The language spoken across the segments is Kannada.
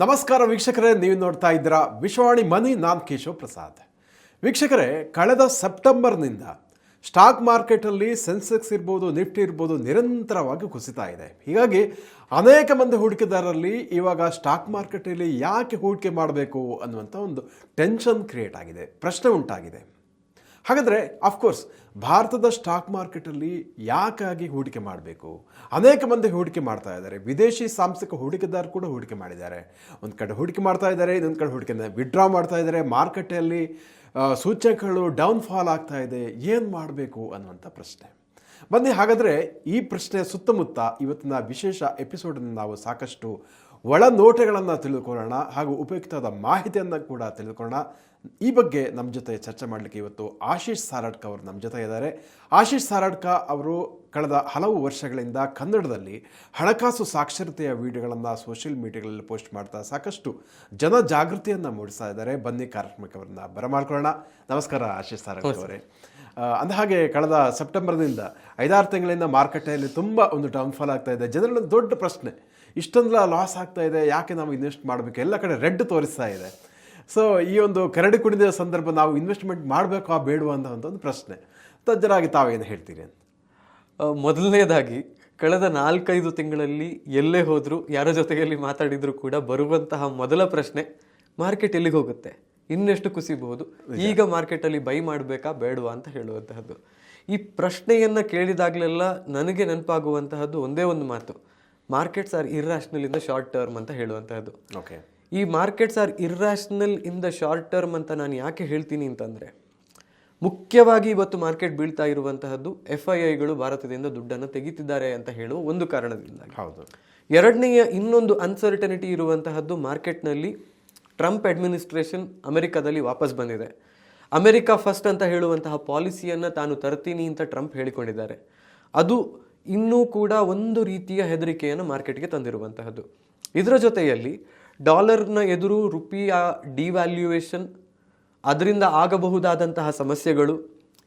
ನಮಸ್ಕಾರ ವೀಕ್ಷಕರೇ, ನೀವು ನೋಡ್ತಾ ಇದ್ದೀರಾ ವಿಶ್ವವಾಣಿ ಮನಿ, ನಾನ್ ಕೇಶವ್ ಪ್ರಸಾದ್. ವೀಕ್ಷಕರೇ, ಕಳೆದ ಸೆಪ್ಟೆಂಬರ್ನಿಂದ ಸ್ಟಾಕ್ ಮಾರ್ಕೆಟಲ್ಲಿ ಸೆನ್ಸೆಕ್ಸ್ ಇರ್ಬೋದು, ನಿಫ್ಟಿ ಇರ್ಬೋದು ನಿರಂತರವಾಗಿ ಕುಸಿತಾ ಇದೆ. ಹೀಗಾಗಿ ಅನೇಕ ಮಂದಿ ಹೂಡಿಕೆದಾರರಲ್ಲಿ ಇವಾಗ ಸ್ಟಾಕ್ ಮಾರ್ಕೆಟಲ್ಲಿ ಯಾಕೆ ಹೂಡಿಕೆ ಮಾಡಬೇಕು ಅನ್ನುವಂಥ ಒಂದು ಟೆನ್ಷನ್ ಕ್ರಿಯೇಟ್ ಆಗಿದೆ, ಪ್ರಶ್ನೆ ಉಂಟಾಗಿದೆ. ಹಾಗಾದರೆ ಅಫ್ಕೋರ್ಸ್ ಭಾರತದ ಸ್ಟಾಕ್ ಮಾರ್ಕೆಟಲ್ಲಿ ಯಾಕಾಗಿ ಹೂಡಿಕೆ ಮಾಡಬೇಕು? ಅನೇಕ ಮಂದಿ ಹೂಡಿಕೆ ಮಾಡ್ತಾ ಇದ್ದಾರೆ. ವಿದೇಶಿ ಸಾಂಸ್ಥಿಕ ಹೂಡಿಕೆದಾರರು ಕೂಡ ಹೂಡಿಕೆ ಮಾಡಿದ್ದಾರೆ. ಒಂದು ಕಡೆ ಹೂಡಿಕೆ ಮಾಡ್ತಾ ಇದ್ದಾರೆ, ಇನ್ನೊಂದು ಕಡೆ ಹೂಡಿಕೆ ವಿಡ್ರಾ ಮಾಡ್ತಾ ಇದ್ದಾರೆ. ಮಾರುಕಟ್ಟೆಯಲ್ಲಿ ಸೂಚಕಗಳು ಡೌನ್ ಫಾಲ್ ಆಗ್ತಾ ಇದೆ. ಏನು ಮಾಡಬೇಕು ಅನ್ನುವಂಥ ಪ್ರಶ್ನೆ. ಬನ್ನಿ, ಹಾಗಾದರೆ ಈ ಪ್ರಶ್ನೆಯ ಸುತ್ತಮುತ್ತ ಇವತ್ತಿನ ವಿಶೇಷ ಎಪಿಸೋಡನ್ನು ನಾವು ಸಾಕಷ್ಟು ಒಳ ನೋಟಗಳನ್ನು ತಿಳಿದುಕೊಳ್ಳೋಣ ಹಾಗೂ ಉಪಯುಕ್ತವಾದ ಮಾಹಿತಿಯನ್ನು ಕೂಡ ತಿಳಿದುಕೊಳ್ಳೋಣ. ಈ ಬಗ್ಗೆ ನಮ್ಮ ಜೊತೆ ಚರ್ಚೆ ಮಾಡಲಿಕ್ಕೆ ಇವತ್ತು ಆಶೀಶ್ ಸಾರಾಡ್ಕ ಅವರು ನಮ್ಮ ಜೊತೆ ಇದ್ದಾರೆ. ಆಶೀಶ್ ಸಾರಾಡ್ಕ ಅವರು ಕಳೆದ ಹಲವು ವರ್ಷಗಳಿಂದ ಕನ್ನಡದಲ್ಲಿ ಹಣಕಾಸು ಸಾಕ್ಷರತೆಯ ವಿಡಿಯೋಗಳನ್ನು ಸೋಷಿಯಲ್ ಮೀಡಿಯಾಗಳಲ್ಲಿ ಪೋಸ್ಟ್ ಮಾಡ್ತಾ ಸಾಕಷ್ಟು ಜನ ಜಾಗೃತಿಯನ್ನು ಮೂಡಿಸ್ತಾ ಇದ್ದಾರೆ. ಬನ್ನಿ ಕಾರ್ಯಕ್ರಮಕ್ಕೆ ಬರಮಾಡ್ಕೊಳ್ಳೋಣ. ನಮಸ್ಕಾರ ಆಶೀಶ್ ಸಾರಾಡ್ಕ ಅವರೇ. ಅಂದ ಹಾಗೆ ಕಳೆದ ಸೆಪ್ಟೆಂಬರ್ನಿಂದ ಐದಾರು ತಿಂಗಳಿಂದ ಮಾರುಕಟ್ಟೆಯಲ್ಲಿ ತುಂಬ ಒಂದು ಡೌನ್ಫಾಲ್ ಆಗ್ತಾ ಇದೆ. ಜನರಲ್ಲಿ ದೊಡ್ಡ ಪ್ರಶ್ನೆ ಇಷ್ಟೊಂದೆಲ್ಲ ಲಾಸ್ ಆಗ್ತಾ ಇದೆ ಯಾಕೆ ನಾವು ಇನ್ವೆಸ್ಟ್ ಮಾಡಬೇಕು? ಎಲ್ಲ ಕಡೆ ರೆಡ್ ತೋರಿಸ್ತಾ ಇದೆ. ಸೊ ಈ ಒಂದು ಕರಡಿ ಕುಣಿದ ಸಂದರ್ಭ ನಾವು ಇನ್ವೆಸ್ಟ್ಮೆಂಟ್ ಮಾಡಬೇಕಾ ಬೇಡವಾ ಅಂತ ಒಂದು ಪ್ರಶ್ನೆ. ತಜ್ಜರಾಗಿ ತಾವೇನು ಹೇಳ್ತೀರಿ ಅಂತ? ಮೊದಲನೇದಾಗಿ ಕಳೆದ ನಾಲ್ಕೈದು ತಿಂಗಳಲ್ಲಿ ಎಲ್ಲೇ ಹೋದರೂ ಯಾರ ಜೊತೆಯಲ್ಲಿ ಮಾತಾಡಿದರೂ ಕೂಡ ಬರುವಂತಹ ಮೊದಲ ಪ್ರಶ್ನೆ ಮಾರ್ಕೆಟ್ ಎಲ್ಲಿಗೆ ಹೋಗುತ್ತೆ? ಇನ್ನೆಷ್ಟು ಕುಸಿಬಹುದು? ಈಗ ಮಾರ್ಕೆಟಲ್ಲಿ ಬೈ ಮಾಡಬೇಕಾ ಬೇಡವಾ ಅಂತ ಹೇಳುವಂತಹದ್ದು. ಈ ಪ್ರಶ್ನೆಯನ್ನು ಕೇಳಿದಾಗಲೆಲ್ಲ ನನಗೆ ನೆನಪಾಗುವಂತಹದ್ದು ಒಂದೇ ಒಂದು ಮಾತು. Markets are irrational in the short term ಅಂತ ಹೇಳುವಂತಹದ್ದು. ಓಕೆ ಈ markets are irrational in the short term ಅಂತ ನಾನು ಯಾಕೆ ಹೇಳ್ತೀನಿ ಅಂತಂದರೆ ಮುಖ್ಯವಾಗಿ ಇವತ್ತು ಮಾರ್ಕೆಟ್ ಬೀಳ್ತಾ ಇರುವಂತಹದ್ದು ಎಫ್ ಐ ಐಗಳು ಭಾರತದಿಂದ ದುಡ್ಡನ್ನು ತೆಗಿತಿದ್ದಾರೆ ಅಂತ ಹೇಳುವ ಒಂದು ಕಾರಣದಿಂದ ಹೌದು. ಎರಡನೆಯ ಇನ್ನೊಂದು ಅನ್ಸರ್ಟನಿಟಿ ಇರುವಂತಹದ್ದು ಮಾರ್ಕೆಟ್ನಲ್ಲಿ ಟ್ರಂಪ್ ಅಡ್ಮಿನಿಸ್ಟ್ರೇಷನ್ ಅಮೆರಿಕಾದಲ್ಲಿ ವಾಪಸ್ ಬಂದಿದೆ. ಅಮೆರಿಕ ಫಸ್ಟ್ ಅಂತ ಹೇಳುವಂತಹ ಪಾಲಿಸಿಯನ್ನು ತಾನು ತರ್ತೀನಿ ಅಂತ ಟ್ರಂಪ್ ಹೇಳಿಕೊಂಡಿದ್ದಾರೆ. ಅದು ಇನ್ನೂ ಕೂಡ ಒಂದು ರೀತಿಯ ಹೆದರಿಕೆಯನ್ನು ಮಾರ್ಕೆಟ್ಗೆ ತಂದಿರುವಂತಹದ್ದು. ಇದರ ಜೊತೆಯಲ್ಲಿ ಡಾಲರ್ನ ಎದುರು ರುಪಿಯ ಡಿವ್ಯಾಲ್ಯೂಯೇಷನ್, ಅದರಿಂದ ಆಗಬಹುದಾದಂತಹ ಸಮಸ್ಯೆಗಳು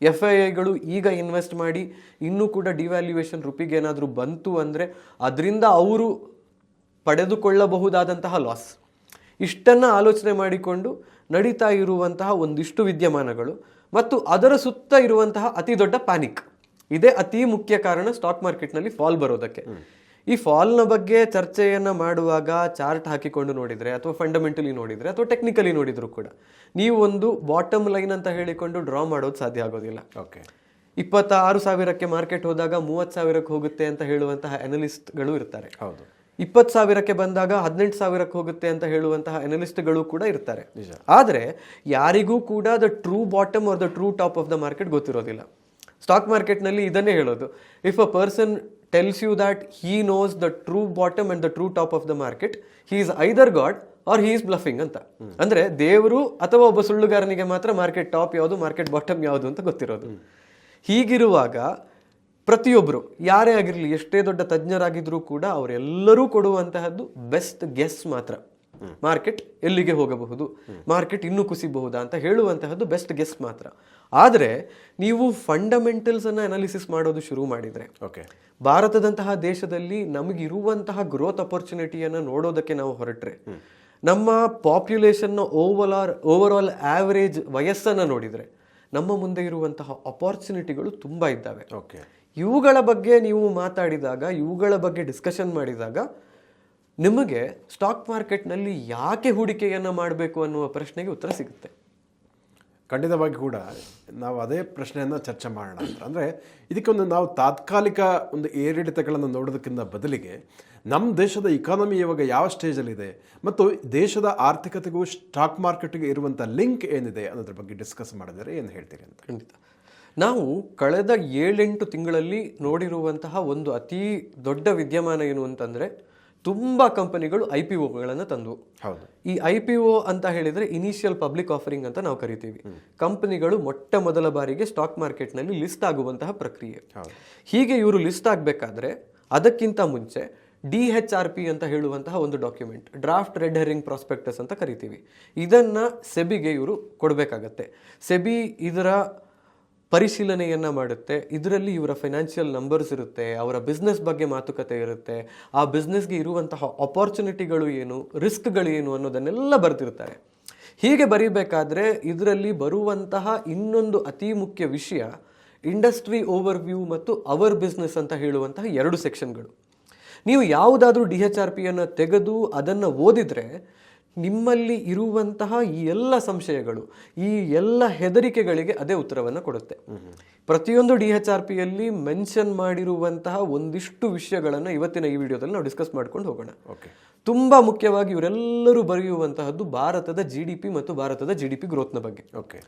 ಎಫ್ ಐ ಐಗಳು ಈಗ ಇನ್ವೆಸ್ಟ್ ಮಾಡಿ ಇನ್ನೂ ಕೂಡ ಡಿವ್ಯಾಲ್ಯೂಯೇಷನ್ ರುಪಿಗೆ ಏನಾದರೂ ಬಂತು ಅಂದರೆ ಅದರಿಂದ ಅವರು ಪಡೆದುಕೊಳ್ಳಬಹುದಾದಂತಹ ಲಾಸ್. ಇಷ್ಟನ್ನು ಆಲೋಚನೆ ಮಾಡಿಕೊಂಡು ನಡೀತಾ ಇರುವಂತಹ ಒಂದಿಷ್ಟು ವಿದ್ಯಮಾನಗಳು ಮತ್ತು ಅದರ ಸುತ್ತ ಇರುವಂತಹ ಅತಿ ದೊಡ್ಡ ಪ್ಯಾನಿಕ್. ಇದೇ ಅತಿ ಮುಖ್ಯ ಕಾರಣ ಸ್ಟಾಕ್ ಮಾರ್ಕೆಟ್ನಲ್ಲಿ ಫಾಲ್ ಬರೋದಕ್ಕೆ. ಈ ಫಾಲ್ನ ಬಗ್ಗೆ ಚರ್ಚೆಯನ್ನು ಮಾಡುವಾಗ ಚಾರ್ಟ್ ಹಾಕಿಕೊಂಡು ನೋಡಿದರೆ ಅಥವಾ ಫಂಡಮೆಂಟಲಿ ನೋಡಿದರೆ ಅಥವಾ ಟೆಕ್ನಿಕಲಿ ನೋಡಿದರೂ ಕೂಡ ನೀವು ಒಂದು ಬಾಟಮ್ ಲೈನ್ ಅಂತ ಹೇಳಿಕೊಂಡು ಡ್ರಾ ಮಾಡೋದು ಸಾಧ್ಯ ಆಗೋದಿಲ್ಲ. ಓಕೆ ಇಪ್ಪತ್ತಾರು ಸಾವಿರಕ್ಕೆ ಮಾರ್ಕೆಟ್ ಹೋದಾಗ ಮೂವತ್ತು ಸಾವಿರಕ್ಕೆ ಹೋಗುತ್ತೆ ಅಂತ ಹೇಳುವಂತಹ ಅನಲಿಸ್ಟ್ಗಳು ಇರ್ತಾರೆ. ಹೌದು. ಇಪ್ಪತ್ತು ಸಾವಿರಕ್ಕೆ ಬಂದಾಗ ಹದಿನೆಂಟು ಸಾವಿರಕ್ಕೆ ಹೋಗುತ್ತೆ ಅಂತ ಹೇಳುವಂತಹ ಅನಲಿಸ್ಟ್ಗಳು ಕೂಡ ಇರ್ತಾರೆ. ಆದರೆ ಯಾರಿಗೂ ಕೂಡ the true bottom or the true top of the market ಗೊತ್ತಿರೋದಿಲ್ಲ. ಸ್ಟಾಕ್ ಮಾರ್ಕೆಟ್ನಲ್ಲಿ ಇದನ್ನೇ ಹೇಳೋದು. If a person tells you that he knows the true bottom and the true top of the market he is either god or he is bluffing ಅಂತ. ಅಂದ್ರೆ ದೇವರು ಅಥವಾ ಒಬ್ಬ ಸುಳ್ಳುಗಾರನಿಗೆ ಮಾತ್ರ ಮಾರ್ಕೆಟ್ ಟಾಪ್ ಯಾವುದು ಮಾರ್ಕೆಟ್ ಬಾಟಮ್ ಯಾವುದು ಅಂತ ಗೊತ್ತಿರೋದು. ಹೀಗಿರುವಾಗ ಪ್ರತಿಯೊಬ್ಬರು ಯಾರೇ ಆಗಿರಲಿ, ಎಷ್ಟೇ ದೊಡ್ಡ ತಜ್ಞರಾಗಿದ್ರೂ ಕೂಡ ಅವರೆಲ್ಲರೂ ಕೊಡುವಂತಹದ್ದು ಬೆಸ್ಟ್ ಗೆಸ್ ಮಾತ್ರ. ಮಾರ್ಕೆಟ್ ಎಲ್ಲಿಗೆ ಹೋಗಬಹುದು? ಮಾರ್ಕೆಟ್ ಇನ್ನೂ ಕುಸಿಬಹುದಾ ಅಂತ ಹೇಳುವಂತಹದ್ದು ಬೆಸ್ಟ್ ಗೆಸ್ ಮಾತ್ರ. ಆದರೆ ನೀವು ಫಂಡಮೆಂಟಲ್ಸ್ ಅನ್ನ ಅನಾಲಿಸಿಸ್ ಮಾಡೋದು ಶುರು ಮಾಡಿದ್ರೆ ಓಕೆ ಭಾರತದಂತಹ ದೇಶದಲ್ಲಿ ನಮಗಿರುವಂತಹ ಗ್ರೋತ್ ಅಪರ್ಚುನಿಟಿಯನ್ನು ನೋಡೋದಕ್ಕೆ ನಾವು ಹೊರಟ್ರೆ ನಮ್ಮ ಪಾಪ್ಯುಲೇಷನ್ನ over or overall average ವಯಸ್ಸನ್ನು ನೋಡಿದರೆ ನಮ್ಮ ಮುಂದೆ ಇರುವಂತಹ ಅಪಾರ್ಚುನಿಟಿಗಳು ತುಂಬ ಇದ್ದಾವೆ. ಓಕೆ ಇವುಗಳ ಬಗ್ಗೆ ನೀವು ಮಾತಾಡಿದಾಗ ಇವುಗಳ ಬಗ್ಗೆ ಡಿಸ್ಕಷನ್ ಮಾಡಿದಾಗ ನಿಮಗೆ ಸ್ಟಾಕ್ ಮಾರ್ಕೆಟ್ನಲ್ಲಿ ಯಾಕೆ ಹೂಡಿಕೆಯನ್ನು ಮಾಡಬೇಕು ಅನ್ನುವ ಪ್ರಶ್ನೆಗೆ ಉತ್ತರ ಸಿಗುತ್ತೆ. ಖಂಡಿತವಾಗಿ ಕೂಡ ನಾವು ಅದೇ ಪ್ರಶ್ನೆಯನ್ನು ಚರ್ಚೆ ಮಾಡೋಣ ಅಂತ. ಅಂದರೆ ಇದಕ್ಕೊಂದು ನಾವು ತಾತ್ಕಾಲಿಕ ಒಂದು ಏರಿಳಿತಗಳನ್ನು ನೋಡೋದಕ್ಕಿಂತ ಬದಲಿಗೆ ನಮ್ಮ ದೇಶದ ಇಕಾನಮಿ ಇವಾಗ ಯಾವ ಸ್ಟೇಜಲ್ಲಿದೆ ಮತ್ತು ದೇಶದ ಆರ್ಥಿಕತೆಗೂ ಸ್ಟಾಕ್ ಮಾರ್ಕೆಟ್ಗೆ ಇರುವಂಥ ಲಿಂಕ್ ಏನಿದೆ ಅನ್ನೋದ್ರ ಬಗ್ಗೆ ಡಿಸ್ಕಸ್ ಮಾಡಿದರೆ ಏನು ಹೇಳ್ತೀರಿ ಅಂತ. ಖಂಡಿತ. ನಾವು ಕಳೆದ ಏಳೆಂಟು ತಿಂಗಳಲ್ಲಿ ನೋಡಿರುವಂತಹ ಒಂದು ಅತೀ ದೊಡ್ಡ ವಿದ್ಯಮಾನ ಏನು ಅಂತಂದ್ರೆ ತುಂಬಾ ಕಂಪನಿಗಳು ಐ ಪಿ ಒಗಳನ್ನು ತಂದವು ಹೌದು. ಈ ಐ ಪಿ ಒ ಅಂತ ಹೇಳಿದರೆ ಇನಿಷಿಯಲ್ ಪಬ್ಲಿಕ್ ಆಫರಿಂಗ್ ಅಂತ ನಾವು ಕರಿತೀವಿ. ಕಂಪನಿಗಳು ಮೊಟ್ಟ ಮೊದಲ ಬಾರಿಗೆ ಸ್ಟಾಕ್ ಮಾರ್ಕೆಟ್ನಲ್ಲಿ ಲಿಸ್ಟ್ ಆಗುವಂತಹ ಪ್ರಕ್ರಿಯೆ. ಹೀಗೆ ಇವರು ಲಿಸ್ಟ್ ಆಗಬೇಕಾದ್ರೆ ಅದಕ್ಕಿಂತ ಮುಂಚೆ ಡಿ ಎಚ್ ಆರ್ ಪಿ ಅಂತ ಹೇಳುವಂತಹ ಒಂದು document draft red herring prospectus ಅಂತ ಕರಿತೀವಿ. ಇದನ್ನು ಸೆಬಿಗೆ ಇವರು ಕೊಡಬೇಕಾಗತ್ತೆ. ಸೆಬಿ ಇದರ ಪರಿಶೀಲನೆಯನ್ನ ಮಾಡುತ್ತೆ. ಇದರಲ್ಲಿ ಇವರ ಫೈನಾನ್ಷಿಯಲ್ ನಂಬರ್ಸ್ ಇರುತ್ತೆ, ಅವರ ಬಿಸ್ನೆಸ್ ಬಗ್ಗೆ ಮಾತುಕತೆ ಇರುತ್ತೆ. ಆ ಬಿಸ್ನೆಸ್ಗೆ ಇರುವಂತಹ ಅಪಾರ್ಚುನಿಟಿಗಳು ಏನು ರಿಸ್ಕ್ಗಳು ಏನು ಅನ್ನೋದನ್ನೆಲ್ಲ ಬರ್ತಿರ್ತಾರೆ ಹೀಗೆ ಬರೀಬೇಕಾದ್ರೆ ಇದರಲ್ಲಿ ಬರುವಂತಹ ಇನ್ನೊಂದು ಅತಿ ಮುಖ್ಯ ವಿಷಯ ಇಂಡಸ್ಟ್ರಿ ಓವರ್ ವ್ಯೂ ಮತ್ತು ಅವರ್ ಬಿಸ್ನೆಸ್ ಅಂತ ಹೇಳುವಂತಹ ಎರಡು ಸೆಕ್ಷನ್ಗಳು ನೀವು ಯಾವುದಾದ್ರೂ ಡಿ ಎಚ್ ಆರ್ ಪಿಯನ್ನು ತೆಗೆದು ಅದನ್ನು ಓದಿದ್ರೆ ನಿಮ್ಮಲ್ಲಿ ಇರುವಂತಹ ಈ ಎಲ್ಲ ಸಂಶಯಗಳು ಈ ಎಲ್ಲ ಹೆದರಿಕೆಗಳಿಗೆ ಅದೇ ಉತ್ತರವನ್ನು ಕೊಡುತ್ತೆ. ಪ್ರತಿಯೊಂದು ಡಿ ಎಚ್ ಆರ್ ಪಿಯಲ್ಲಿ ಮೆನ್ಷನ್ ಮಾಡಿರುವಂತಹ ಒಂದಿಷ್ಟು ವಿಷಯಗಳನ್ನು ಇವತ್ತಿನ ಈ ವಿಡಿಯೋದಲ್ಲಿ ನಾವು ಡಿಸ್ಕಸ್ ಮಾಡ್ಕೊಂಡು ಹೋಗೋಣ. ಓಕೆ. ತುಂಬಾ ಮುಖ್ಯವಾಗಿ ಇವರೆಲ್ಲರೂ ಬರೆಯುವಂತಹದ್ದು ಭಾರತದ ಜಿ ಡಿ ಪಿ ಮತ್ತು ಭಾರತದ ಜಿ ಡಿ ಪಿ ಗ್ರೋತ್ನ ಬಗ್ಗೆ. ಓಕೆ.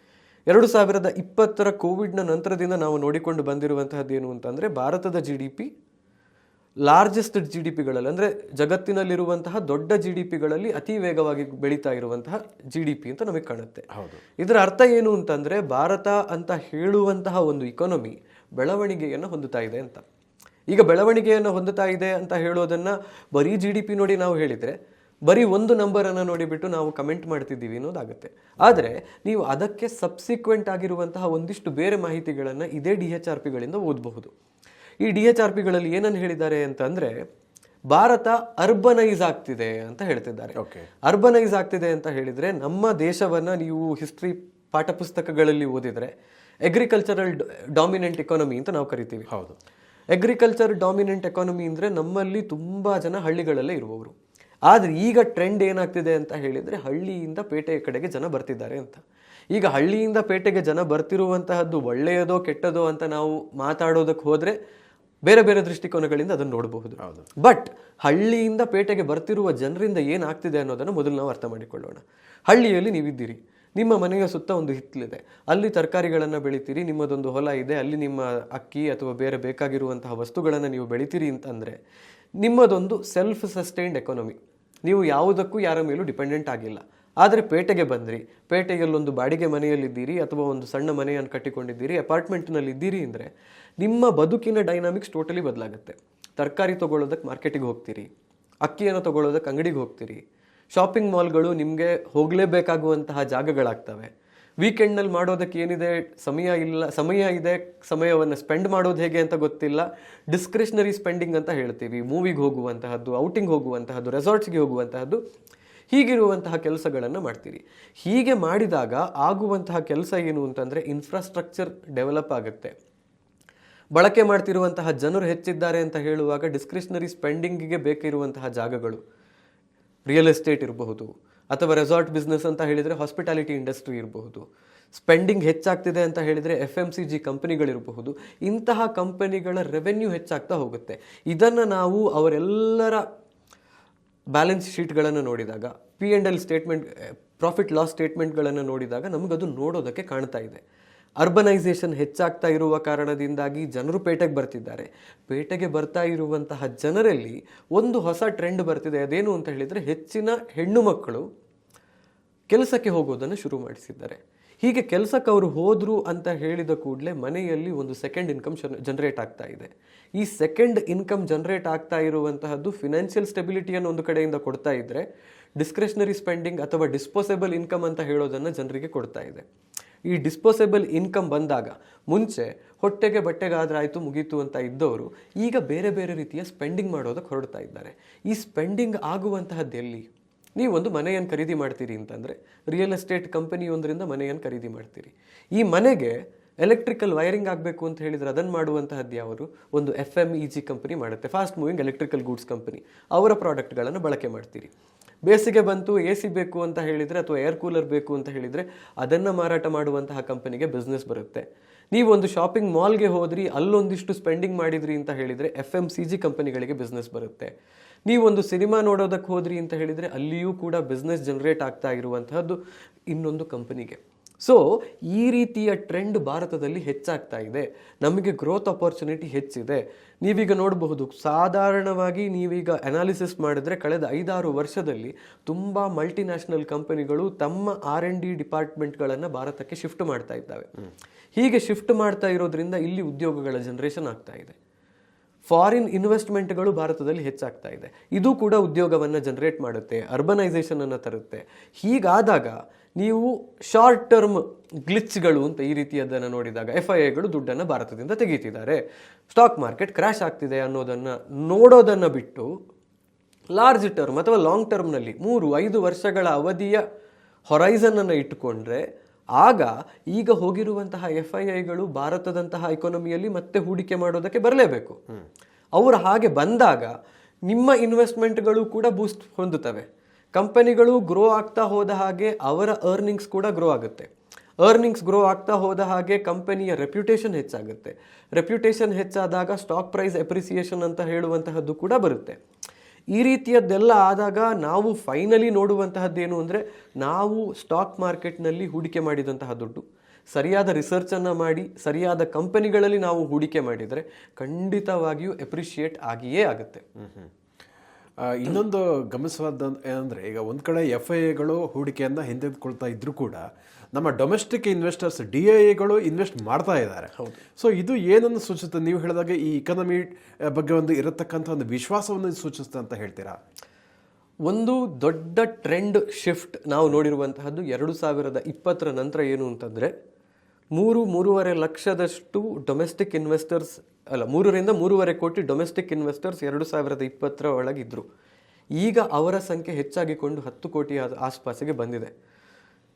ಎರಡು ಸಾವಿರದ ಇಪ್ಪತ್ತರ ಕೋವಿಡ್ನ ನಂತರದಿಂದ ನಾವು ನೋಡಿಕೊಂಡು ಬಂದಿರುವಂತಹದ್ದು ಏನು ಅಂತಂದ್ರೆ ಭಾರತದ G D P largest G D ಪಿಗಳಲ್ಲಿ ಅಂದರೆ ಜಗತ್ತಿನಲ್ಲಿರುವಂತಹ ದೊಡ್ಡ ಜಿ ಡಿ ಪಿಗಳಲ್ಲಿ ಅತಿ ವೇಗವಾಗಿ ಬೆಳೀತಾ ಇರುವಂತಹ ಜಿ ಡಿ ಪಿ ಅಂತ ನಮಗೆ ಕಾಣುತ್ತೆ. ಹೌದು. ಇದರ ಅರ್ಥ ಏನು ಅಂತಂದರೆ ಭಾರತ ಅಂತ ಹೇಳುವಂತಹ ಒಂದು ಇಕಾನಮಿ ಬೆಳವಣಿಗೆಯನ್ನು ಹೊಂದುತ್ತಾ ಇದೆ ಅಂತ. ಈಗ ಬೆಳವಣಿಗೆಯನ್ನು ಹೊಂದುತ್ತಾ ಇದೆ ಅಂತ ಹೇಳೋದನ್ನು ಬರೀ ಜಿ ಡಿ ಪಿ ನೋಡಿ ನಾವು ಹೇಳಿದರೆ ಬರೀ ಒಂದು ನಂಬರನ್ನು ನೋಡಿಬಿಟ್ಟು ನಾವು ಕಮೆಂಟ್ ಮಾಡ್ತಿದ್ದೀವಿ ಅನ್ನೋದಾಗುತ್ತೆ. ಆದರೆ ನೀವು ಅದಕ್ಕೆ ಸಬ್ಸಿಕ್ವೆಂಟ್ ಆಗಿರುವಂತಹ ಒಂದಿಷ್ಟು ಬೇರೆ ಮಾಹಿತಿಗಳನ್ನು ಇದೇ ಡಿ ಎಚ್ ಆರ್ ಪಿಗಳಿಂದ ಓದಬಹುದು. ಈ ಡಿ ಎಚ್ ಆರ್ ಪಿಗಳಲ್ಲಿ ಏನನ್ನು ಹೇಳಿದ್ದಾರೆ ಅಂತಂದರೆ ಭಾರತ ಅರ್ಬನೈಸ್ ಆಗ್ತಿದೆ ಅಂತ ಹೇಳ್ತಿದ್ದಾರೆ. ಓಕೆ. ಅರ್ಬನೈಸ್ ಆಗ್ತಿದೆ ಅಂತ ಹೇಳಿದರೆ ನಮ್ಮ ದೇಶವನ್ನು ನೀವು ಹಿಸ್ಟ್ರಿ ಪಾಠಪುಸ್ತಕಗಳಲ್ಲಿ ಓದಿದರೆ ಅಗ್ರಿಕಲ್ಚರಲ್ ಡಾಮಿನೆಂಟ್ ಎಕಾನಮಿ ಅಂತ ನಾವು ಕರಿತೀವಿ. ಹೌದು. ಎಗ್ರಿಕಲ್ಚರ್ ಡಾಮಿನೆಂಟ್ ಎಕಾನಮಿ ಅಂದರೆ ನಮ್ಮಲ್ಲಿ ತುಂಬ ಜನ ಹಳ್ಳಿಗಳಲ್ಲೇ ಇರುವವರು. ಆದರೆ ಈಗ ಟ್ರೆಂಡ್ ಏನಾಗ್ತಿದೆ ಅಂತ ಹೇಳಿದರೆ ಹಳ್ಳಿಯಿಂದ ಪೇಟೆಯ ಕಡೆಗೆ ಜನ ಬರ್ತಿದ್ದಾರೆ ಅಂತ. ಈಗ ಹಳ್ಳಿಯಿಂದ ಪೇಟೆಗೆ ಜನ ಬರ್ತಿರುವಂತಹದ್ದು ಒಳ್ಳೆಯದೋ ಕೆಟ್ಟದೋ ಅಂತ ನಾವು ಮಾತಾಡೋದಕ್ಕೆ ಹೋದ್ರೆ ಬೇರೆ ಬೇರೆ ದೃಷ್ಟಿಕೋನಗಳಿಂದ ಅದನ್ನು ನೋಡಬಹುದು. ಬಟ್ ಹಳ್ಳಿಯಿಂದ ಪೇಟೆಗೆ ಬರ್ತಿರುವ ಜನರಿಂದ ಏನಾಗ್ತಿದೆ ಅನ್ನೋದನ್ನು ಮೊದಲು ನಾವು ಅರ್ಥ ಮಾಡಿಕೊಳ್ಳೋಣ. ಹಳ್ಳಿಯಲ್ಲಿ ನೀವಿದ್ದೀರಿ. ನಿಮ್ಮ ಮನೆಯ ಸುತ್ತ ಒಂದು ಹಿತ್ತಲಿದೆ. ಅಲ್ಲಿ ತರಕಾರಿಗಳನ್ನು ಬೆಳಿತೀರಿ ನಿಮ್ಮದೊಂದು ಹೊಲ ಇದೆ ಅಲ್ಲಿ ನಿಮ್ಮ ಅಕ್ಕಿ ಅಥವಾ ಬೇರೆ ಬೇಕಾಗಿರುವಂತಹ ವಸ್ತುಗಳನ್ನು ನೀವು ಬೆಳಿತೀರಿ ಅಂತಂದರೆ ನಿಮ್ಮದೊಂದು ಸೆಲ್ಫ್ ಸಸ್ಟೈನ್ಡ್ ಎಕಾನಮಿ ನೀವು ಯಾವುದಕ್ಕೂ ಯಾರ ಮೇಲೂ ಡಿಪೆಂಡೆಂಟ್ ಆಗಿಲ್ಲ. ಆದರೆ ಪೇಟೆಗೆ ಬಂದ್ರಿ. ಪೇಟೆಯಲ್ಲೊಂದು ಬಾಡಿಗೆ ಮನೆಯಲ್ಲಿದ್ದೀರಿ ಅಥವಾ ಒಂದು ಸಣ್ಣ ಮನೆಯನ್ನು ಕಟ್ಟಿಕೊಂಡಿದ್ದೀರಿ, ಅಪಾರ್ಟ್ಮೆಂಟ್ನಲ್ಲಿ ಇದ್ದೀರಿ ಅಂದರೆ ನಿಮ್ಮ ಬದುಕಿನ ಡೈನಾಮಿಕ್ಸ್ ಟೋಟಲಿ ಬದಲಾಗುತ್ತೆ. ತರಕಾರಿ ತೊಗೊಳ್ಳೋದಕ್ಕೆ ಮಾರ್ಕೆಟಿಗೆ ಹೋಗ್ತೀರಿ, ಅಕ್ಕಿಯನ್ನು ತೊಗೊಳ್ಳೋದಕ್ಕೆ ಅಂಗಡಿಗೆ ಹೋಗ್ತೀರಿ. ಶಾಪಿಂಗ್ ಮಾಲ್ಗಳು ನಿಮಗೆ ಹೋಗಲೇಬೇಕಾಗುವಂತಹ ಜಾಗಗಳಾಗ್ತವೆ. ವೀಕೆಂಡ್ನಲ್ಲಿ ಮಾಡೋದಕ್ಕೆ ಏನಿದೆ? ಸಮಯ ಇಲ್ಲ, ಸಮಯ ಇದೆ, ಸಮಯವನ್ನು ಸ್ಪೆಂಡ್ ಮಾಡೋದು ಹೇಗೆ ಅಂತ ಗೊತ್ತಿಲ್ಲ. ಡಿಸ್ಕ್ರಿಷ್ನರಿ ಸ್ಪೆಂಡಿಂಗ್ ಅಂತ ಹೇಳ್ತೀವಿ. ಮೂವಿಗೆ ಹೋಗುವಂತಹದ್ದು, ಔಟಿಂಗ್ ಹೋಗುವಂತಹದ್ದು, ರೆಸಾರ್ಟ್ಸ್ಗೆ ಹೋಗುವಂತಹದ್ದು. ಹೀಗಿರುವಂತಹ ಕೆಲಸಗಳನ್ನು ಮಾಡ್ತೀರಿ. ಹೀಗೆ ಮಾಡಿದಾಗ ಆಗುವಂತಹ ಕೆಲಸ ಏನು ಅಂತಂದರೆ ಇನ್ಫ್ರಾಸ್ಟ್ರಕ್ಚರ್ ಡೆವಲಪ್ ಆಗುತ್ತೆ. ಬಳಕೆ ಮಾಡ್ತಿರುವಂತಹ ಜನರು ಹೆಚ್ಚಿದ್ದಾರೆ ಅಂತ ಹೇಳುವಾಗ ಡಿಸ್ಕ್ರಿಷನರಿ ಸ್ಪೆಂಡಿಂಗಿಗೆ ಬೇಕಿರುವಂತಹ ಜಾಗಗಳು ರಿಯಲ್ ಎಸ್ಟೇಟ್ ಇರಬಹುದು, ಅಥವಾ ರೆಸಾರ್ಟ್ ಬಿಸ್ನೆಸ್ ಅಂತ ಹೇಳಿದರೆ ಹಾಸ್ಪಿಟಾಲಿಟಿ ಇಂಡಸ್ಟ್ರಿ ಇರಬಹುದು. ಸ್ಪೆಂಡಿಂಗ್ ಹೆಚ್ಚಾಗ್ತಿದೆ ಅಂತ ಹೇಳಿದರೆ ಎಫ್ ಎಂ ಸಿ ಜಿ ಕಂಪನಿಗಳಿರಬಹುದು. ಇಂತಹ ಕಂಪನಿಗಳ ರೆವೆನ್ಯೂ ಹೆಚ್ಚಾಗ್ತಾ ಹೋಗುತ್ತೆ. ಇದನ್ನು ನಾವು ಅವರೆಲ್ಲರ ಬ್ಯಾಲೆನ್ಸ್ ಶೀಟ್ಗಳನ್ನು ನೋಡಿದಾಗ P and L statement profit loss ಸ್ಟೇಟ್ಮೆಂಟ್ಗಳನ್ನು ನೋಡಿದಾಗ ನಮಗದು ನೋಡೋದಕ್ಕೆ ಕಾಣ್ತಾ ಇದೆ. ಅರ್ಬನೈಸೇಷನ್ ಹೆಚ್ಚಾಗ್ತಾ ಇರುವ ಕಾರಣದಿಂದಾಗಿ ಜನರು ಪೇಟೆಗೆ ಬರ್ತಿದ್ದಾರೆ. ಪೇಟೆಗೆ ಬರ್ತಾ ಇರುವಂತಹ ಜನರಲ್ಲಿ ಒಂದು ಹೊಸ ಟ್ರೆಂಡ್ ಬರ್ತಿದೆ. ಅದೇನು ಅಂತ ಹೇಳಿದರೆ ಹೆಚ್ಚಿನ ಹೆಣ್ಣು ಮಕ್ಕಳು ಕೆಲಸಕ್ಕೆ ಹೋಗೋದನ್ನು ಶುರು ಮಾಡಿಸಿದ್ದಾರೆ. ಹೀಗೆ ಕೆಲಸಕ್ಕೆ ಅವರು ಹೋದರು ಅಂತ ಹೇಳಿದ ಕೂಡಲೇ ಮನೆಯಲ್ಲಿ ಒಂದು ಸೆಕೆಂಡ್ ಇನ್ಕಮ್ ಜನರೇಟ್ ಆಗ್ತಾ ಇದೆ. ಈ ಸೆಕೆಂಡ್ ಇನ್ಕಮ್ ಜನರೇಟ್ ಆಗ್ತಾ ಇರುವಂತಹದ್ದು ಫಿನಾನ್ಷಿಯಲ್ ಸ್ಟೆಬಿಲಿಟಿಯನ್ನು ಒಂದು ಕಡೆಯಿಂದ ಕೊಡ್ತಾ ಇದ್ದರೆ ಡಿಸ್ಕ್ರಿಷನರಿ ಸ್ಪೆಂಡಿಂಗ್ ಅಥವಾ ಡಿಸ್ಪೋಸೆಬಲ್ ಇನ್ಕಮ್ ಅಂತ ಹೇಳೋದನ್ನು ಜನರಿಗೆ ಕೊಡ್ತಾ ಇದೆ. ಈ ಡಿಸ್ಪೋಸೆಬಲ್ ಇನ್ಕಮ್ ಬಂದಾಗ ಮುಂಚೆ ಹೊಟ್ಟೆಗೆ ಬಟ್ಟೆಗಾದ್ರೆ ಆಯಿತು ಮುಗೀತು ಅಂತ ಇದ್ದವರು ಈಗ ಬೇರೆ ಬೇರೆ ರೀತಿಯ ಸ್ಪೆಂಡಿಂಗ್ ಮಾಡೋದಕ್ಕೆ ಹೊರಡ್ತಾ ಇದ್ದಾರೆ. ಈ ಸ್ಪೆಂಡಿಂಗ್ ಆಗುವಂತಹದ್ದು ಎಲ್ಲಿ? ನೀವೊಂದು ಮನೆಯನ್ನು ಖರೀದಿ ಮಾಡ್ತೀರಿ ಅಂತಂದರೆ ರಿಯಲ್ ಎಸ್ಟೇಟ್ ಕಂಪನಿ ಒಂದರಿಂದ ಮನೆಯನ್ನು ಖರೀದಿ ಮಾಡ್ತೀರಿ. ಈ ಮನೆಗೆ ಎಲೆಕ್ಟ್ರಿಕಲ್ ವೈರಿಂಗ್ ಆಗಬೇಕು ಅಂತ ಹೇಳಿದರೆ ಅದನ್ನು ಮಾಡುವಂತಹದ್ದು ಯಾವರು ಒಂದು F M E G company ಮಾಡುತ್ತೆ fast moving electrical goods company ಅವರ ಪ್ರಾಡಕ್ಟ್ಗಳನ್ನು ಬಳಕೆ ಮಾಡ್ತೀರಿ. ಬೇಸಿಗೆ ಬಂತು ಎ ಸಿ ಬೇಕು ಅಂತ ಹೇಳಿದರೆ ಅಥವಾ ಏರ್ ಕೂಲರ್ ಬೇಕು ಅಂತ ಹೇಳಿದರೆ ಅದನ್ನು ಮಾರಾಟ ಮಾಡುವಂತಹ ಕಂಪನಿಗೆ ಬಿಸ್ನೆಸ್ ಬರುತ್ತೆ. ನೀವು ಒಂದು ಶಾಪಿಂಗ್ ಮಾಲ್ಗೆ ಹೋದ್ರಿ, ಅಲ್ಲೊಂದಿಷ್ಟು ಸ್ಪೆಂಡಿಂಗ್ ಮಾಡಿದ್ರಿ ಅಂತ ಹೇಳಿದರೆ ಎಫ್ ಎಂ ಸಿ ಜಿ ಕಂಪನಿಗಳಿಗೆ ಬಿಸ್ನೆಸ್ ಬರುತ್ತೆ. ನೀವೊಂದು ಸಿನಿಮಾ ನೋಡೋದಕ್ಕೆ ಹೋದ್ರಿ ಅಂತ ಹೇಳಿದರೆ ಅಲ್ಲಿಯೂ ಕೂಡ ಬಿಸ್ನೆಸ್ ಜನರೇಟ್ ಆಗ್ತಾ ಇರುವಂತಹದ್ದು ಇನ್ನೊಂದು ಕಂಪನಿಗೆ ಸೊ ಈ ರೀತಿಯ ಟ್ರೆಂಡ್ ಭಾರತದಲ್ಲಿ ಹೆಚ್ಚಾಗ್ತಾ ಇದೆ. ನಮಗೆ ಗ್ರೋತ್ ಅಪರ್ಚುನಿಟಿ ಹೆಚ್ಚಿದೆ. ನೀವೀಗ ನೋಡಬಹುದು, ಸಾಧಾರಣವಾಗಿ ನೀವೀಗ ಅನಾಲಿಸಿಸ್ ಮಾಡಿದ್ರೆ ಕಳೆದ ಐದಾರು ವರ್ಷದಲ್ಲಿ ತುಂಬ ಮಲ್ಟಿನ್ಯಾಷನಲ್ ಕಂಪನಿಗಳು ತಮ್ಮ ಆರ್ ಎನ್ ಡಿ ಡಿಪಾರ್ಟ್ಮೆಂಟ್ಗಳನ್ನು ಭಾರತಕ್ಕೆ ಶಿಫ್ಟ್ ಮಾಡ್ತಾ ಇದ್ದಾವೆ. ಹೀಗೆ ಶಿಫ್ಟ್ ಮಾಡ್ತಾ ಇರೋದ್ರಿಂದ ಇಲ್ಲಿ ಉದ್ಯೋಗಗಳ ಜನರೇಷನ್ ಆಗ್ತಾ ಇದೆ. ಫಾರಿನ್ ಇನ್ವೆಸ್ಟ್ಮೆಂಟ್ಗಳು ಭಾರತದಲ್ಲಿ ಹೆಚ್ಚಾಗ್ತಾ ಇದೆ. ಇದು ಕೂಡ ಉದ್ಯೋಗವನ್ನು ಜನರೇಟ್ ಮಾಡುತ್ತೆ ಅರ್ಬನೈಸೇಷನನ್ನು ತರುತ್ತೆ. ಹೀಗಾದಾಗ ನೀವು ಶಾರ್ಟ್ ಟರ್ಮ್ ಗ್ಲಿಚ್ಗಳು ಅಂತ ಈ ರೀತಿಯದನ್ನು ನೋಡಿದಾಗ ಎಫ್ ಐ ಐಗಳು ದುಡ್ಡನ್ನು ಭಾರತದಿಂದ ತೆಗೀತಿದ್ದಾರೆ. ಸ್ಟಾಕ್ ಮಾರ್ಕೆಟ್ ಕ್ರ್ಯಾಶ್ ಆಗ್ತಿದೆ ಅನ್ನೋದನ್ನು ನೋಡೋದನ್ನು ಬಿಟ್ಟು ಲಾರ್ಜ್ ಟರ್ಮ್ ಅಥವಾ ಲಾಂಗ್ ಟರ್ಮ್ನಲ್ಲಿ ಮೂರು, ಐದು ವರ್ಷಗಳ ಅವಧಿಯ ಹೊರೈಸನನ್ನು ಇಟ್ಟುಕೊಂಡ್ರೆ ಆಗ ಈಗ ಹೋಗಿರುವಂತಹ ಎಫ್ ಐ ಐಗಳು ಭಾರತದಂತಹ ಇಕಾನಮಿಯಲ್ಲಿ ಮತ್ತೆ ಹೂಡಿಕೆ ಮಾಡೋದಕ್ಕೆ ಬರಲೇಬೇಕು. ಅವರು ಹಾಗೆ ಬಂದಾಗ ನಿಮ್ಮ ಇನ್ವೆಸ್ಟ್ಮೆಂಟ್ಗಳು ಕೂಡ ಬೂಸ್ಟ್ ಹೊಂದುತ್ತವೆ. ಕಂಪನಿಗಳು ಗ್ರೋ ಆಗ್ತಾ ಹೋದ ಹಾಗೆ ಅವರ ಅರ್ನಿಂಗ್ಸ್ ಕೂಡ ಗ್ರೋ ಆಗುತ್ತೆ. ಅರ್ನಿಂಗ್ಸ್ ಗ್ರೋ ಆಗ್ತಾ ಹೋದ ಹಾಗೆ ಕಂಪನಿಯ ರೆಪ್ಯುಟೇಷನ್ ಹೆಚ್ಚಾಗುತ್ತೆ. ರೆಪ್ಯುಟೇಷನ್ ಹೆಚ್ಚಾದಾಗ ಸ್ಟಾಕ್ ಪ್ರೈಸ್ ಎಪ್ರಿಸಿಯೇಷನ್ ಅಂತ ಹೇಳುವಂತಹದ್ದು ಕೂಡ ಬರುತ್ತೆ. ಈ ರೀತಿಯದ್ದೆಲ್ಲ ಆದಾಗ ನಾವು ಫೈನಲಿ ನೋಡುವಂತಹದ್ದೇನು ಅಂದರೆ ನಾವು ಸ್ಟಾಕ್ ಮಾರ್ಕೆಟ್ನಲ್ಲಿ ಹೂಡಿಕೆ ಮಾಡಿದಂತಹ ದುಡ್ಡು. ಸರಿಯಾದ ರಿಸರ್ಚನ್ನು ಮಾಡಿ, ಸರಿಯಾದ ಕಂಪನಿಗಳಲ್ಲಿ ನಾವು ಹೂಡಿಕೆ ಮಾಡಿದರೆ ಖಂಡಿತವಾಗಿಯೂ ಎಪ್ರಿಷಿಯೇಟ್ ಆಗಿಯೇ ಆಗುತ್ತೆ. ಇನ್ನೊಂದು ಗಮನಿಸುವಾದ ಅಂದರೆ ಈಗ ಒಂದು ಕಡೆ ಎಫ್ ಐ ಎಗಳು ಹೂಡಿಕೆಯನ್ನು ಹಿಂದೆಕೊಳ್ತಾ ಇದ್ದರೂ ಕೂಡ ನಮ್ಮ ಡೊಮೆಸ್ಟಿಕ್ ಇನ್ವೆಸ್ಟರ್ಸ್ ಡಿ ಐ ಎಗಳು ಇನ್ವೆಸ್ಟ್ ಮಾಡ್ತಾ ಇದ್ದಾರೆ. ಸೊ ಇದು ಏನನ್ನು ಸೂಚಿಸುತ್ತೆ? ನೀವು ಹೇಳಿದಾಗ ಈ ಇಕನಮಿ ಬಗ್ಗೆ ಒಂದು ಇರತಕ್ಕಂಥ ಒಂದು ವಿಶ್ವಾಸವನ್ನು ಸೂಚಿಸುತ್ತೆ ಅಂತ ಹೇಳ್ತೀರಾ? ಒಂದು ದೊಡ್ಡ ಟ್ರೆಂಡ್ ಶಿಫ್ಟ್ ನಾವು ನೋಡಿರುವಂತಹದ್ದು ಎರಡು ಸಾವಿರದ ಇಪ್ಪತ್ತರ ನಂತರ ಏನು ಅಂತಂದರೆ ಮೂರು ಮೂರುವರೆ ಲಕ್ಷದಷ್ಟು ಡೊಮೆಸ್ಟಿಕ್ ಇನ್ವೆಸ್ಟರ್ಸ್ ಅಲ್ಲ, ಮೂರರಿಂದ ಮೂರುವರೆ ಕೋಟಿ ಡೊಮೆಸ್ಟಿಕ್ ಇನ್ವೆಸ್ಟರ್ಸ್ ಎರಡು ಸಾವಿರದ ಇಪ್ಪತ್ತರ ಒಳಗಿದ್ದರು ಈಗ ಅವರ ಸಂಖ್ಯೆ ಹೆಚ್ಚಾಗಿಕೊಂಡು ಹತ್ತು ಕೋಟಿ ಆಸ್ಪಾಸಿಗೆ ಬಂದಿದೆ.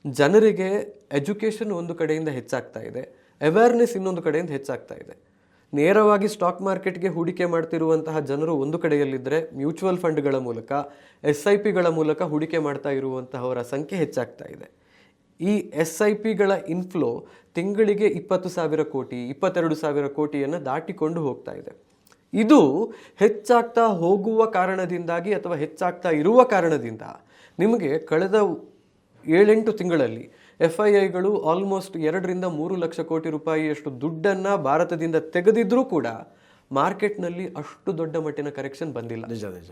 ಜನರಿಗೆ ಎಜುಕೇಷನ್ ಒಂದು ಕಡೆಯಿಂದ ಹೆಚ್ಚಾಗ್ತಾ ಇದೆ. ಅವೇರ್ನೆಸ್ ಇನ್ನೊಂದು ಕಡೆಯಿಂದ ಹೆಚ್ಚಾಗ್ತಾ ಇದೆ. ನೇರವಾಗಿ ಸ್ಟಾಕ್ ಮಾರ್ಕೆಟ್ಗೆ ಹೂಡಿಕೆ ಮಾಡ್ತಿರುವಂತಹ ಜನರು ಒಂದು ಕಡೆಯಲ್ಲಿದ್ದರೆ ಮ್ಯೂಚುವಲ್ ಫಂಡ್ಗಳ ಮೂಲಕ ಎಸ್ ಐ ಪಿಗಳ ಮೂಲಕ ಹೂಡಿಕೆ ಮಾಡ್ತಾ ಇರುವಂತಹವರ ಸಂಖ್ಯೆ ಹೆಚ್ಚಾಗ್ತಾ ಇದೆ. ಈ ಎಸ್ ಐ ಪಿಗಳ ಇನ್ಫ್ಲೋ ತಿಂಗಳಿಗೆ ಇಪ್ಪತ್ತು ಸಾವಿರ ಕೋಟಿ, ಇಪ್ಪತ್ತೆರಡು ಸಾವಿರ ಕೋಟಿಯನ್ನು ದಾಟಿಕೊಂಡು ಹೋಗ್ತಾ ಇದೆ. ಇದು ಹೆಚ್ಚಾಗ್ತಾ ಹೋಗುವ ಕಾರಣದಿಂದಾಗಿ ಅಥವಾ ಹೆಚ್ಚಾಗ್ತಾ ಇರುವ ಕಾರಣದಿಂದ ನಿಮಗೆ ಕಳೆದ ಏಳೆಂಟು ತಿಂಗಳಲ್ಲಿ ಎಫ್ ಐ ಐಗಳು ಆಲ್ಮೋಸ್ಟ್ ಎರಡರಿಂದ ಮೂರು ಲಕ್ಷ ಕೋಟಿ ರೂಪಾಯಿಯಷ್ಟು ದುಡ್ಡನ್ನು ಭಾರತದಿಂದ ತೆಗೆದಿದ್ರೂ ಕೂಡ ಮಾರ್ಕೆಟ್ನಲ್ಲಿ ಅಷ್ಟು ದೊಡ್ಡ ಮಟ್ಟಿನ ಕರೆಕ್ಷನ್ ಬಂದಿಲ್ಲ. ನಿಜ ನಿಜ.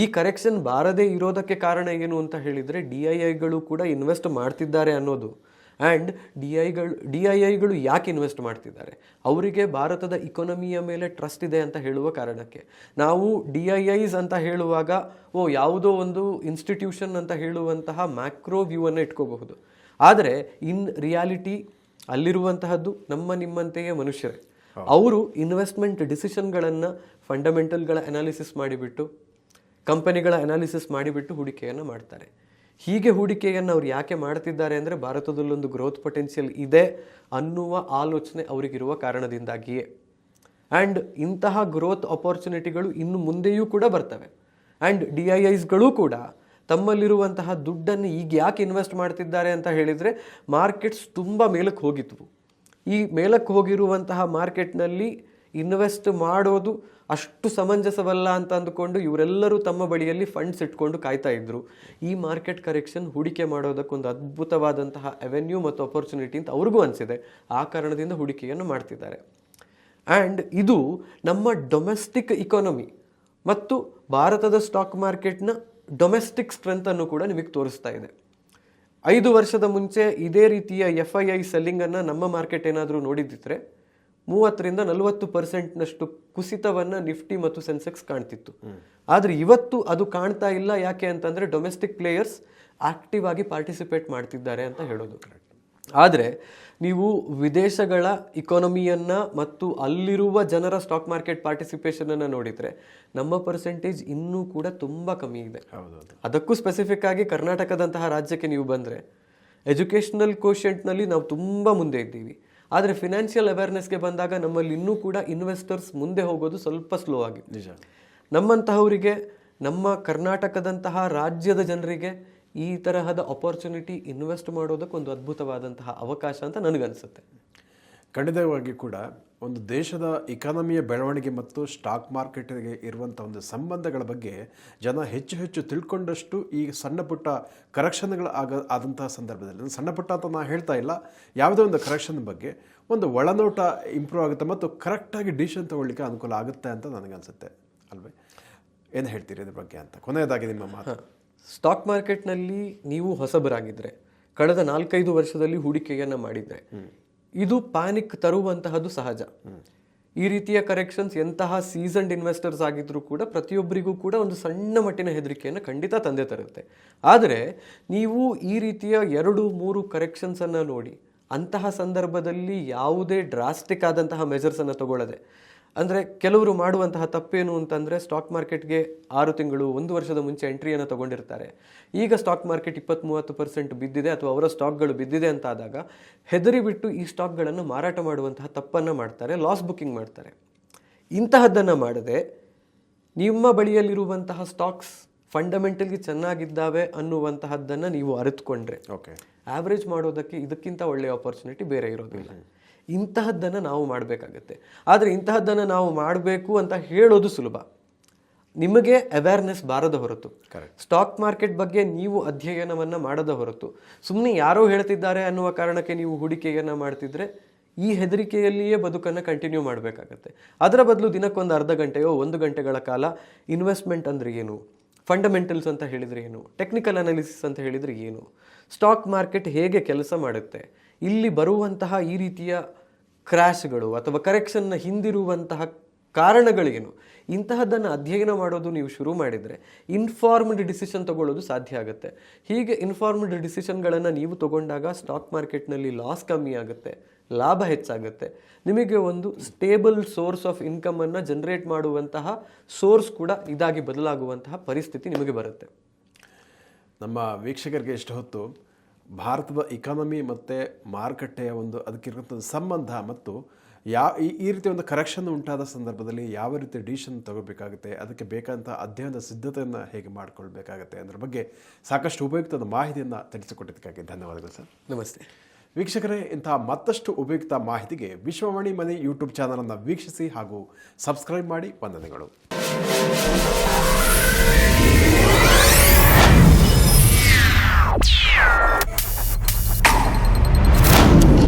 ಈ ಕರೆಕ್ಷನ್ ಬಾರದೇ ಇರೋದಕ್ಕೆ ಕಾರಣ ಏನು ಅಂತ ಹೇಳಿದರೆ ಡಿ ಐ ಐಗಳು ಕೂಡ ಇನ್ವೆಸ್ಟ್ ಮಾಡ್ತಿದ್ದಾರೆ ಅನ್ನೋದು. ಆ್ಯಂಡ್ ಡಿ ಐಗಳು ಡಿ ಐ ಐಗಳು ಯಾಕೆ ಇನ್ವೆಸ್ಟ್ ಮಾಡ್ತಿದ್ದಾರೆ? ಅವರಿಗೆ ಭಾರತದ ಇಕೊನಮಿಯ ಮೇಲೆ ಟ್ರಸ್ಟ್ ಇದೆ ಅಂತ ಹೇಳುವ ಕಾರಣಕ್ಕೆ. ನಾವು ಡಿ ಐ ಐಸ್ ಅಂತ ಹೇಳುವಾಗ ಓ ಯಾವುದೋ ಒಂದು ಇನ್ಸ್ಟಿಟ್ಯೂಷನ್ ಅಂತ ಹೇಳುವಂತಹ ಮ್ಯಾಕ್ರೋ ವ್ಯೂವನ್ನು ಇಟ್ಕೋಬಹುದು. ಆದರೆ ಇನ್ ರಿಯಾಲಿಟಿ ಅಲ್ಲಿರುವಂತಹದ್ದು ನಮ್ಮ ನಿಮ್ಮಂತೆಯೇ ಮನುಷ್ಯರೇ. ಅವರು ಇನ್ವೆಸ್ಟ್ಮೆಂಟ್ ಡಿಸಿಷನ್ಗಳನ್ನು ಫಂಡಮೆಂಟಲ್ಗಳ ಅನಾಲಿಸಿಸ್ ಮಾಡಿಬಿಟ್ಟು ಕಂಪನಿಗಳ ಅನಾಲಿಸಿಸ್ ಮಾಡಿಬಿಟ್ಟು ಹೂಡಿಕೆಯನ್ನು ಮಾಡ್ತಾರೆ. ಹೀಗೆ ಹೂಡಿಕೆಯನ್ನು ಅವ್ರು ಯಾಕೆ ಮಾಡ್ತಿದ್ದಾರೆ ಅಂದರೆ ಭಾರತದಲ್ಲೊಂದು ಗ್ರೋತ್ ಪೊಟೆನ್ಷಿಯಲ್ ಇದೆ ಅನ್ನುವ ಆಲೋಚನೆ ಅವರಿಗಿರುವ ಕಾರಣದಿಂದಾಗಿಯೇ. ಆ್ಯಂಡ್ ಇಂತಹ ಗ್ರೋತ್ ಅಪಾರ್ಚುನಿಟಿಗಳು ಇನ್ನು ಮುಂದೆಯೂ ಕೂಡ ಬರ್ತವೆ. ಆ್ಯಂಡ್ ಡಿ ಐ ಐಸ್ಗಳು ಕೂಡ ತಮ್ಮಲ್ಲಿರುವಂತಹ ದುಡ್ಡನ್ನು ಈಗ ಯಾಕೆ ಇನ್ವೆಸ್ಟ್ ಮಾಡ್ತಿದ್ದಾರೆ ಅಂತ ಹೇಳಿದರೆ ಮಾರ್ಕೆಟ್ಸ್ ತುಂಬ ಮೇಲಕ್ಕೆ ಹೋಗಿತ್ತು ಈ ಮೇಲಕ್ಕೆ ಹೋಗಿರುವಂತಹ ಮಾರ್ಕೆಟ್ನಲ್ಲಿ ಇನ್ವೆಸ್ಟ್ ಮಾಡೋದು ಅಷ್ಟು ಸಮಂಜಸವಲ್ಲ ಅಂತ ಅಂದುಕೊಂಡು ಇವರೆಲ್ಲರೂ ತಮ್ಮ ಬಳಿಯಲ್ಲಿ ಫಂಡ್ಸ್ ಇಟ್ಕೊಂಡು ಕಾಯ್ತಾ ಇದ್ರು. ಈ ಮಾರ್ಕೆಟ್ ಕರೆಕ್ಷನ್ ಹೂಡಿಕೆ ಮಾಡೋದಕ್ಕೊಂದು ಅದ್ಭುತವಾದಂತಹ ಅವೆನ್ಯೂ ಮತ್ತು ಅಪರ್ಚುನಿಟಿ ಅಂತ ಅವ್ರಿಗೂ ಅನಿಸಿದೆ. ಆ ಕಾರಣದಿಂದ ಹೂಡಿಕೆಯನ್ನು ಮಾಡ್ತಿದ್ದಾರೆ. ಆ್ಯಂಡ್ ಇದು ನಮ್ಮ ಡೊಮೆಸ್ಟಿಕ್ ಇಕಾನಮಿ ಮತ್ತು ಭಾರತದ ಸ್ಟಾಕ್ ಮಾರ್ಕೆಟ್ನ ಡೊಮೆಸ್ಟಿಕ್ ಸ್ಟ್ರೆಂತನ್ನು ಕೂಡ ನಿಮಗೆ ತೋರಿಸ್ತಾ ಇದೆ. ಐದು ವರ್ಷದ ಮುಂಚೆ ಇದೇ ರೀತಿಯ ಎಫ್ ಐ ಐ ಸೆಲ್ಲಿಂಗನ್ನು ನಮ್ಮ ಮಾರ್ಕೆಟ್ ಏನಾದರೂ ನೋಡಿದ್ದಿದ್ರೆ ಮೂವತ್ತರಿಂದ ನಲವತ್ತು ಪರ್ಸೆಂಟ್ನಷ್ಟು ಕುಸಿತವನ್ನು ನಿಫ್ಟಿ ಮತ್ತು ಸೆನ್ಸೆಕ್ಸ್ ಕಾಣ್ತಿತ್ತು. ಆದರೆ ಇವತ್ತು ಅದು ಕಾಣ್ತಾ ಇಲ್ಲ ಯಾಕೆ ಅಂತಂದರೆ ಡೊಮೆಸ್ಟಿಕ್ ಪ್ಲೇಯರ್ಸ್ ಆಕ್ಟಿವ್ ಆಗಿ ಪಾರ್ಟಿಸಿಪೇಟ್ ಮಾಡ್ತಿದ್ದಾರೆ ಅಂತ ಹೇಳೋದು. ಆದರೆ ನೀವು ವಿದೇಶಗಳ ಇಕಾನಮಿಯನ್ನ ಮತ್ತು ಅಲ್ಲಿರುವ ಜನರ ಸ್ಟಾಕ್ ಮಾರ್ಕೆಟ್ ಪಾರ್ಟಿಸಿಪೇಷನ್ ಅನ್ನು ನೋಡಿದರೆ ನಮ್ಮ ಪರ್ಸೆಂಟೇಜ್ ಇನ್ನೂ ಕೂಡ ತುಂಬ ಕಮ್ಮಿ ಇದೆ. ಅದಕ್ಕೂ ಸ್ಪೆಸಿಫಿಕ್ ಆಗಿ ಕರ್ನಾಟಕದಂತಹ ರಾಜ್ಯಕ್ಕೆ ನೀವು ಬಂದರೆ ಎಜುಕೇಷನಲ್ ಕೋಶೆಂಟ್ನಲ್ಲಿ ನಾವು ತುಂಬ ಮುಂದೆ ಇದ್ದೀವಿ. ಆದರೆ ಫಿನಾನ್ಷಿಯಲ್ ಅವೇರ್ನೆಸ್ಗೆ ಬಂದಾಗ ನಮ್ಮಲ್ಲಿ ಇನ್ನೂ ಕೂಡ ಇನ್ವೆಸ್ಟರ್ಸ್ ಮುಂದೆ ಹೋಗೋದು ಸ್ವಲ್ಪ ಸ್ಲೋ ಆಗಿ ನಿಜ. ನಮ್ಮಂತಹವರಿಗೆ ನಮ್ಮ ಕರ್ನಾಟಕದಂತಹ ರಾಜ್ಯದ ಜನರಿಗೆ ಈ ತರಹದ ಅಪರ್ಚುನಿಟಿ ಇನ್ವೆಸ್ಟ್ ಮಾಡೋದಕ್ಕೆ ಒಂದು ಅದ್ಭುತವಾದಂತಹ ಅವಕಾಶ ಅಂತ ನನಗನ್ಸುತ್ತೆ. ಖಂಡಿತವಾಗಿ ಕೂಡ ಒಂದು ದೇಶದ ಇಕಾನಮಿಯ ಬೆಳವಣಿಗೆ ಮತ್ತು ಸ್ಟಾಕ್ ಮಾರ್ಕೆಟ್ಗೆ ಇರುವಂಥ ಒಂದು ಸಂಬಂಧಗಳ ಬಗ್ಗೆ ಜನ ಹೆಚ್ಚು ಹೆಚ್ಚು ತಿಳ್ಕೊಂಡಷ್ಟು ಈ ಸಣ್ಣ ಪುಟ್ಟ ಕರೆಕ್ಷನ್ಗಳು ಆಗ ಆದಂತಹ ಸಂದರ್ಭದಲ್ಲಿ. ಸಣ್ಣ ಪುಟ್ಟ ಅಂತ ನಾನು ಹೇಳ್ತಾ ಇಲ್ಲ. ಯಾವುದೇ ಒಂದು ಕರೆಕ್ಷನ್ ಬಗ್ಗೆ ಒಂದು ಒಳನೋಟ ಇಂಪ್ರೂವ್ ಆಗುತ್ತೆ ಮತ್ತು ಕರೆಕ್ಟಾಗಿ ಡಿಸಿಷನ್ ತೊಗೊಳ್ಳಿಕ್ಕೆ ಅನುಕೂಲ ಆಗುತ್ತೆ ಅಂತ ನನಗನ್ಸುತ್ತೆ ಅಲ್ವೇ? ಏನು ಹೇಳ್ತೀರಿ ಇದ್ರ ಬಗ್ಗೆ ಅಂತ? ಕೊನೆಯದಾಗಿ ನಿಮ್ಮ ಮಾತು. ಸ್ಟಾಕ್ ಮಾರ್ಕೆಟ್ನಲ್ಲಿ ನೀವು ಹೊಸಬರಾಗಿದ್ದರೆ ಕಳೆದ ನಾಲ್ಕೈದು ವರ್ಷದಲ್ಲಿ ಹೂಡಿಕೆಯನ್ನು ಮಾಡಿದರೆ ಇದು ಪ್ಯಾನಿಕ್ ತರುವಂತಹದ್ದು ಸಹಜ. ಈ ರೀತಿಯ ಕರೆಕ್ಷನ್ಸ್ ಎಂತಹ ಸೀಸನ್ಡ್ ಇನ್ವೆಸ್ಟರ್ಸ್ ಆಗಿದ್ರೂ ಕೂಡ ಪ್ರತಿಯೊಬ್ಬರಿಗೂ ಕೂಡ ಒಂದು ಸಣ್ಣ ಮಟ್ಟಿನ ಹೆದರಿಕೆಯನ್ನು ಖಂಡಿತ ತಂದೆ ತರುತ್ತೆ. ಆದರೆ ನೀವು ಈ ರೀತಿಯ ಎರಡು, ಮೂರು ಕರೆಕ್ಷನ್ಸನ್ನು ನೋಡಿ ಅಂತಹ ಸಂದರ್ಭದಲ್ಲಿ ಯಾವುದೇ ಡ್ರಾಸ್ಟಿಕ್ ಆದಂತಹ ಮೆಜರ್ಸನ್ನು ತಗೊಳ್ಳದೆ ಅಂದರೆ ಕೆಲವರು ಮಾಡುವಂತಹ ತಪ್ಪೇನು ಅಂತಂದರೆ ಸ್ಟಾಕ್ ಮಾರ್ಕೆಟ್ಗೆ ಆರು ತಿಂಗಳು ಒಂದು ವರ್ಷದ ಮುಂಚೆ ಎಂಟ್ರಿಯನ್ನು ತಗೊಂಡಿರ್ತಾರೆ. ಈಗ ಸ್ಟಾಕ್ ಮಾರ್ಕೆಟ್ ಇಪ್ಪತ್ತ್ ಮೂವತ್ತು ಪರ್ಸೆಂಟ್ ಬಿದ್ದಿದೆ ಅಥವಾ ಅವರ ಸ್ಟಾಕ್ಗಳು ಬಿದ್ದಿದೆ ಅಂತ ಆದಾಗ ಹೆದರಿಬಿಟ್ಟು ಈ ಸ್ಟಾಕ್ಗಳನ್ನು ಮಾರಾಟ ಮಾಡುವಂತಹ ತಪ್ಪನ್ನು ಮಾಡ್ತಾರೆ ಲಾಸ್ ಬುಕ್ಕಿಂಗ್ ಮಾಡ್ತಾರೆ. ಇಂತಹದ್ದನ್ನು ಮಾಡದೆ ನಿಮ್ಮ ಬಳಿಯಲ್ಲಿರುವಂತಹ ಸ್ಟಾಕ್ಸ್ ಫಂಡಮೆಂಟಲಿ ಚೆನ್ನಾಗಿದ್ದಾವೆ ಅನ್ನುವಂತಹದ್ದನ್ನು ನೀವು ಅರಿತುಕೊಂಡ್ರೆ ಓಕೆ ಆವ್ರೇಜ್ ಮಾಡೋದಕ್ಕೆ ಇದಕ್ಕಿಂತ ಒಳ್ಳೆಯ ಆಪರ್ಚುನಿಟಿ ಬೇರೆ ಇರೋದಿಲ್ಲ. ಇಂತಹದ್ದನ್ನು ನಾವು ಮಾಡಬೇಕಾಗತ್ತೆ. ಆದರೆ ಇಂತಹದ್ದನ್ನು ನಾವು ಮಾಡಬೇಕು ಅಂತ ಹೇಳೋದು ಸುಲಭ. ನಿಮಗೆ ಅವೇರ್ನೆಸ್ ಬಾರದ ಹೊರತು. ಸ್ಟಾಕ್ ಮಾರ್ಕೆಟ್ ಬಗ್ಗೆ ನೀವು ಅಧ್ಯಯನವನ್ನು ಮಾಡದ ಹೊರತು. ಸುಮ್ಮನೆ ಯಾರೋ ಹೇಳ್ತಿದ್ದಾರೆ ಅನ್ನುವ ಕಾರಣಕ್ಕೆ ನೀವು ಹೂಡಿಕೆಯನ್ನು ಮಾಡ್ತಿದ್ರೆ ಈ ಹೆದರಿಕೆಯಲ್ಲಿಯೇ ಬದುಕನ್ನು ಕಂಟಿನ್ಯೂ ಮಾಡಬೇಕಾಗತ್ತೆ. ಅದರ ಬದಲು ದಿನಕ್ಕೊಂದು ಅರ್ಧ ಗಂಟೆಯೋ ಒಂದು ಗಂಟೆಗಳ ಕಾಲ ಇನ್ವೆಸ್ಟ್ಮೆಂಟ್ ಅಂದರೆ ಏನು? ಫಂಡಮೆಂಟಲ್ಸ್ ಅಂತ ಹೇಳಿದರೆ ಏನು? ಟೆಕ್ನಿಕಲ್ ಅನಾಲಿಸಿಸ್ ಅಂತ ಹೇಳಿದರೆ ಏನು? ಸ್ಟಾಕ್ ಮಾರ್ಕೆಟ್ ಹೇಗೆ ಕೆಲಸ ಮಾಡುತ್ತೆ? ಇಲ್ಲಿ ಬರುವಂತಹ ಈ ರೀತಿಯ ಕ್ರ್ಯಾಶ್ಗಳು ಅಥವಾ ಕರೆಕ್ಷನ್ನ ಹಿಂದಿರುವಂತಹ ಕಾರಣಗಳೇನು? ಇಂತಹದ್ದನ್ನು ಅಧ್ಯಯನ ಮಾಡೋದು ನೀವು ಶುರು ಮಾಡಿದರೆ ಇನ್ಫಾರ್ಮ್ಡ್ ಡಿಸಿಷನ್ ತಗೊಳ್ಳೋದು ಸಾಧ್ಯ ಆಗುತ್ತೆ. ಹೀಗೆ ಇನ್ಫಾರ್ಮ್ಡ್ ಡಿಸಿಷನ್ಗಳನ್ನು ನೀವು ತಗೊಂಡಾಗ ಸ್ಟಾಕ್ ಮಾರ್ಕೆಟ್ನಲ್ಲಿ ಲಾಸ್ ಕಮ್ಮಿ ಆಗುತ್ತೆ, ಲಾಭ ಹೆಚ್ಚಾಗುತ್ತೆ. ನಿಮಗೆ ಒಂದು ಸ್ಟೇಬಲ್ ಸೋರ್ಸ್ ಆಫ್ ಇನ್ಕಮನ್ನು ಜನರೇಟ್ ಮಾಡುವಂತಹ ಸೋರ್ಸ್ ಕೂಡ ಇದಾಗಿ ಬದಲಾಗುವಂತಹ ಪರಿಸ್ಥಿತಿ ನಿಮಗೆ ಬರುತ್ತೆ. ನಮ್ಮ ವೀಕ್ಷಕರಿಗೆ ಎಷ್ಟು ಹೊತ್ತು ಭಾರತದ ಇಕಾನಮಿ ಮತ್ತು ಮಾರುಕಟ್ಟೆಯ ಒಂದು ಅದಕ್ಕಿರುವಂಥ ಸಂಬಂಧ ಮತ್ತು ಯಾ ಈ ಈ ರೀತಿ ಒಂದು ಕರೆಕ್ಷನ್ ಉಂಟಾದ ಸಂದರ್ಭದಲ್ಲಿ ಯಾವ ರೀತಿ ಡಿಸಿಷನ್ ತಗೋಬೇಕಾಗುತ್ತೆ ಅದಕ್ಕೆ ಬೇಕಾದಂಥ ಅಧ್ಯಯನದ ಸಿದ್ಧತೆಯನ್ನು ಹೇಗೆ ಮಾಡಿಕೊಳ್ಬೇಕಾಗುತ್ತೆ ಅದರ ಬಗ್ಗೆ ಸಾಕಷ್ಟು ಉಪಯುಕ್ತದ ಮಾಹಿತಿಯನ್ನು ತಿಳಿಸಿಕೊಟ್ಟಿದ್ದಕ್ಕಾಗಿ ಧನ್ಯವಾದಗಳು ಸರ್. ನಮಸ್ತೆ. ವೀಕ್ಷಕರೇ ಇಂತಹ ಮತ್ತಷ್ಟು ಉಪಯುಕ್ತ ಮಾಹಿತಿಗೆ ವಿಶ್ವವಾಣಿ ಮನೆ ಯೂಟ್ಯೂಬ್ ಚಾನಲನ್ನು ವೀಕ್ಷಿಸಿ ಹಾಗೂ ಸಬ್ಸ್ಕ್ರೈಬ್ ಮಾಡಿ. ವಂದನೆಗಳು.